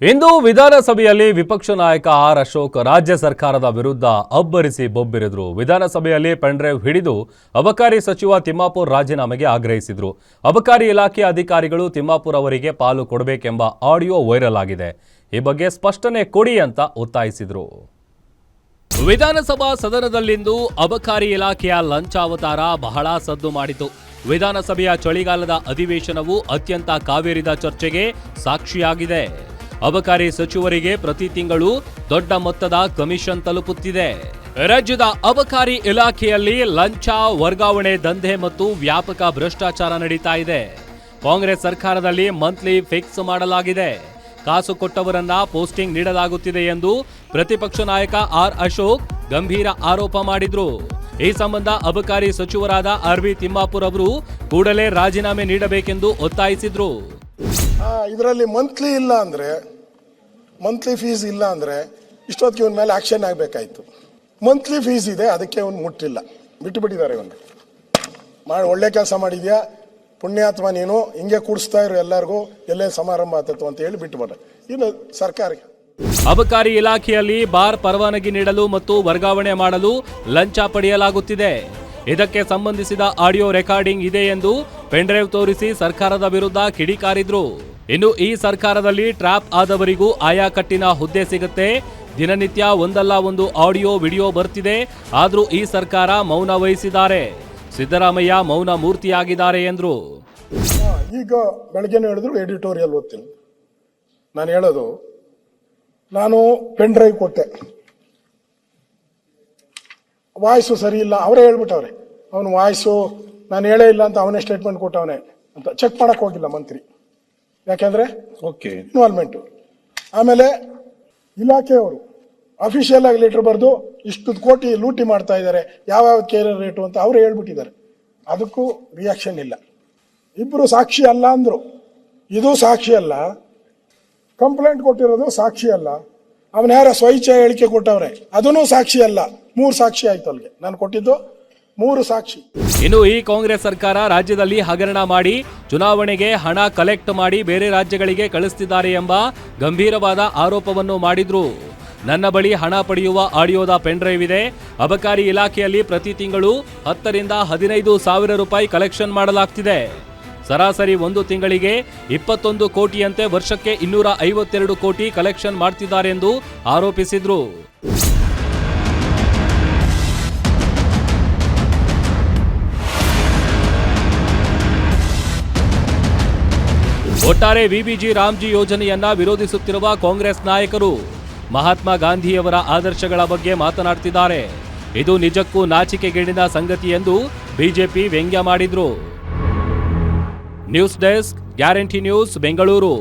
ಇಂದು ವಿಧಾನಸಭೆಯಲ್ಲಿ ವಿಪಕ್ಷ ನಾಯಕ ಆರ್ ಅಶೋಕ್ ರಾಜ್ಯ ಸರ್ಕಾರದ ವಿರುದ್ಧ ಅಬ್ಬರಿಸಿ ಬೊಬ್ಬಿರಿದ್ರು. ವಿಧಾನಸಭೆಯಲ್ಲಿ ಪೆಂಡ್ರೈವ್ ಹಿಡಿದು ಅಬಕಾರಿ ಸಚಿವ ತಿಮ್ಮಾಪುರ್ ರಾಜೀನಾಮೆಗೆ ಆಗ್ರಹಿಸಿದ್ರು. ಅಬಕಾರಿ ಇಲಾಖೆ ಅಧಿಕಾರಿಗಳು ತಿಮ್ಮಾಪುರ್ ಅವರಿಗೆ ಪಾಲು ಕೊಡಬೇಕೆಂಬ ಆಡಿಯೋ ವೈರಲ್ ಆಗಿದೆ. ಈ ಬಗ್ಗೆ ಸ್ಪಷ್ಟನೆ ಕೊಡಿ ಅಂತ ಒತ್ತಾಯಿಸಿದ್ರು. ವಿಧಾನಸಭಾ ಸದನದಲ್ಲಿಂದು ಅಬಕಾರಿ ಇಲಾಖೆಯ ಲಂಚಾವತಾರ ಬಹಳ ಸದ್ದು ಮಾಡಿತು. ವಿಧಾನಸಭೆಯ ಚಳಿಗಾಲದ ಅಧಿವೇಶನವು ಅತ್ಯಂತ ಕಾವೇರಿದ ಚರ್ಚೆಗೆ ಸಾಕ್ಷಿಯಾಗಿದೆ. ಅಬಕಾರಿ ಸಚಿವರಿಗೆ ಪ್ರತಿ ತಿಂಗಳು ದೊಡ್ಡ ಮೊತ್ತದ ಕಮಿಷನ್ ತಲುಪುತ್ತಿದೆ. ರಾಜ್ಯದ ಅಬಕಾರಿ ಇಲಾಖೆಯಲ್ಲಿ ಲಂಚ, ವರ್ಗಾವಣೆ, ದಂಧೆ ಮತ್ತು ವ್ಯಾಪಕ ಭ್ರಷ್ಟಾಚಾರ ನಡೀತಾ ಇದೆ. ಕಾಂಗ್ರೆಸ್ ಸರ್ಕಾರದಲ್ಲಿ ಮಂತ್ಲಿ ಫಿಕ್ಸ್ ಮಾಡಲಾಗಿದೆ. ಕಾಸು ಕೊಟ್ಟವರನ್ನ ಪೋಸ್ಟಿಂಗ್ ನೀಡಲಾಗುತ್ತಿದೆ ಎಂದು ಪ್ರತಿಪಕ್ಷ ನಾಯಕ ಆರ್ ಅಶೋಕ್ ಗಂಭೀರ ಆರೋಪ ಮಾಡಿದ್ರು. ಈ ಸಂಬಂಧ ಅಬಕಾರಿ ಸಚಿವರಾದ ಆರ್ ವಿ ತಿಮ್ಮಾಪುರ್ ಅವರು ಕೂಡಲೇ ರಾಜೀನಾಮೆ ನೀಡಬೇಕೆಂದು ಒತ್ತಾಯಿಸಿದ್ರು. ಇದರಲ್ಲಿ ಮಂತ್ಲಿ ಇಲ್ಲ ಅಂದರೆ ಮಂತ್ಲಿ ಫೀಸ್ ಇಲ್ಲ ಅಂದರೆ ಇಷ್ಟೊತ್ತಿಗೆ ಇವನ ಮೇಲೆ ಆಕ್ಷನ್ ಆಗಬೇಕಾಯ್ತು. ಮಂತ್ಲಿ ಫೀಸ್ ಇದೆ, ಅದಕ್ಕೆ ಅವನು ಮುಟ್ಟಿಲ್ಲ. ಬಿಟ್ಟು ಬಿಟ್ಟಿದ್ದಾರೆ ಇವನು ಮಾಡಿ ಒಳ್ಳೆ ಕೆಲಸ ಮಾಡಿದ್ಯಾ? ಪುಣ್ಯಾತ್ಮ ನೀನು, ಹಿಂಗೆ ಕೂಡಿಸ್ತಾ ಇರೋ ಎಲ್ಲರಿಗೂ, ಎಲ್ಲೇ ಸಮಾರಂಭ ಆತತ್ತು ಅಂತ ಹೇಳಿ ಬಿಟ್ಟು ಇನ್ನು ಸರ್ಕಾರ. ಅಬಕಾರಿ ಇಲಾಖೆಯಲ್ಲಿ ಬಾರ್ ಪರವಾನಗಿ ನೀಡಲು ಮತ್ತು ವರ್ಗಾವಣೆ ಮಾಡಲು ಲಂಚ ಪಡೆಯಲಾಗುತ್ತಿದೆ. ಇದಕ್ಕೆ ಸಂಬಂಧಿಸಿದ ಆಡಿಯೋ ರೆಕಾರ್ಡಿಂಗ್ ಇದೆ ಎಂದು ಪೆನ್ಡ್ರೈವ್ ತೋರಿಸಿ ಸರ್ಕಾರದ ವಿರುದ್ಧ ಕಿಡಿಕಾರಿದ್ರು. ಇನ್ನು ಈ ಸರ್ಕಾರದಲ್ಲಿ ಟ್ರ್ಯಾಪ್ ಆದವರಿಗೂ ಆಯಾ ಕಟ್ಟಿನ ಹುದ್ದೆ ಸಿಗುತ್ತೆ. ದಿನನಿತ್ಯ ಒಂದಲ್ಲ ಒಂದು ಆಡಿಯೋ, ವಿಡಿಯೋ ಬರ್ತಿದೆ. ಆದರೂ ಈ ಸರ್ಕಾರ ಮೌನ ವಹಿಸಿದ್ದಾರೆ. ಸಿದ್ದರಾಮಯ್ಯ ಮೌನ ಮೂರ್ತಿಯಾಗಿದ್ದಾರೆ ಎಂದರು. ಈಗ ಬೆಳಗ್ಗೆ ಹೇಳಿದ್ರು ಎಡಿಟೋರಿಯಲ್ ಓದ್ತೀನಿ. ನಾನು ಹೇಳೋದು, ನಾನು ಪೆನ್ ಡ್ರೈವ್ ಕೊಟ್ಟೆ ವಾಯ್ಸು ಸರಿ ಇಲ್ಲ, ಅವರೇ ಹೇಳ್ಬಿಟ್ಟವ್ರೆ. ಅವನು ವಾಯ್ಸು, ನಾನು ಹೇಳೇ ಇಲ್ಲ ಅಂತ ಅವನೇ ಸ್ಟೇಟ್ಮೆಂಟ್ ಕೊಟ್ಟವನೇ ಅಂತ. ಚೆಕ್ ಮಾಡಕ್ಕೆ ಹೋಗಿಲ್ಲ ಮಂತ್ರಿ. ಯಾಕೆಂದ್ರೆ ಓಕೆ ಇನ್ವಾಲ್ವ್ಮೆಂಟು ಆಮೇಲೆ ಇಲಾಖೆಯವರು ಅಫಿಷಿಯಲ್ ಆಗಿ ಲೆಟರ್ ಬರೆದು ಇಷ್ಟು ಕೋಟಿ ಲೂಟಿ ಮಾಡ್ತಾ ಇದ್ದಾರೆ ಯಾವ್ಯಾವ ಕೇರಿಯರ್ ರೇಟು ಅಂತ ಅವರು ಹೇಳ್ಬಿಟ್ಟಿದ್ದಾರೆ. ಅದಕ್ಕೂ ರಿಯಾಕ್ಷನ್ ಇಲ್ಲ. ಇಬ್ಬರು ಸಾಕ್ಷಿ ಅಲ್ಲ ಅಂದ್ರು. ಇದು ಸಾಕ್ಷಿ ಅಲ್ಲ. ಕಂಪ್ಲೇಂಟ್ ಕೊಟ್ಟಿರೋದು ಸಾಕ್ಷಿ ಅಲ್ಲ. ಅವನ ಯಾರ ಸ್ವಚ್ಛ ಹೇಳಿಕೆ ಕೊಟ್ಟವ್ರೆ ಅದೂ ಸಾಕ್ಷಿ ಅಲ್ಲ. ಮೂರು ಸಾಕ್ಷಿ ಆಯ್ತು ಅಲ್ಲಿಗೆ ನಾನು ಕೊಟ್ಟಿದ್ದು ಮೂರು ಸಾಕ್ಷಿ. ಇನ್ನು ಈ ಕಾಂಗ್ರೆಸ್ ಸರ್ಕಾರ ರಾಜ್ಯದಲ್ಲಿ ಹಗರಣ ಮಾಡಿ, ಚುನಾವಣೆಗೆ ಹಣ ಕಲೆಕ್ಟ್ ಮಾಡಿ ಬೇರೆ ರಾಜ್ಯಗಳಿಗೆ ಕಳಿಸ್ತಿದ್ದಾರೆ ಎಂಬ ಗಂಭೀರವಾದ ಆರೋಪವನ್ನು ಮಾಡಿದ್ರು. ನನ್ನ ಬಳಿ ಹಣ ಪಡೆಯುವ ಆಡಿಯೋದ ಪೆನ್ಡ್ರೈವ್ ಇದೆ. ಅಬಕಾರಿ ಇಲಾಖೆಯಲ್ಲಿ ಪ್ರತಿ ತಿಂಗಳು ಹತ್ತರಿಂದ ಹದಿನೈದು ಸಾವಿರ ರೂಪಾಯಿ ಕಲೆಕ್ಷನ್ ಮಾಡಲಾಗ್ತಿದೆ. ಸರಾಸರಿ ಒಂದು ತಿಂಗಳಿಗೆ ಇಪ್ಪತ್ತೊಂದು ಕೋಟಿಯಂತೆ ವರ್ಷಕ್ಕೆ ಇನ್ನೂರ ಐವತ್ತೆರಡು ಕೋಟಿ ಕಲೆಕ್ಷನ್ ಮಾಡ್ತಿದ್ದಾರೆಂದು ಆರೋಪಿಸಿದ್ರು. ಒಟ್ಟಾರೆ ವಿಬಿಜಿ ರಾಮ್ಜಿ ಯೋಜನೆಯನ್ನ ವಿರೋಧಿಸುತ್ತಿರುವ ಕಾಂಗ್ರೆಸ್ ನಾಯಕರು ಮಹಾತ್ಮ ಗಾಂಧಿಯವರ ಆದರ್ಶಗಳ ಬಗ್ಗೆ ಮಾತನಾಡ್ತಿದ್ದಾರೆ. ಇದು ನಿಜಕ್ಕೂ ನಾಚಿಕೆಗೇಡಿನ ಸಂಗತಿ ಎಂದು ಬಿಜೆಪಿ ವ್ಯಂಗ್ಯ ಮಾಡಿದ್ರು. News desk, guarantee news, Bengaluru.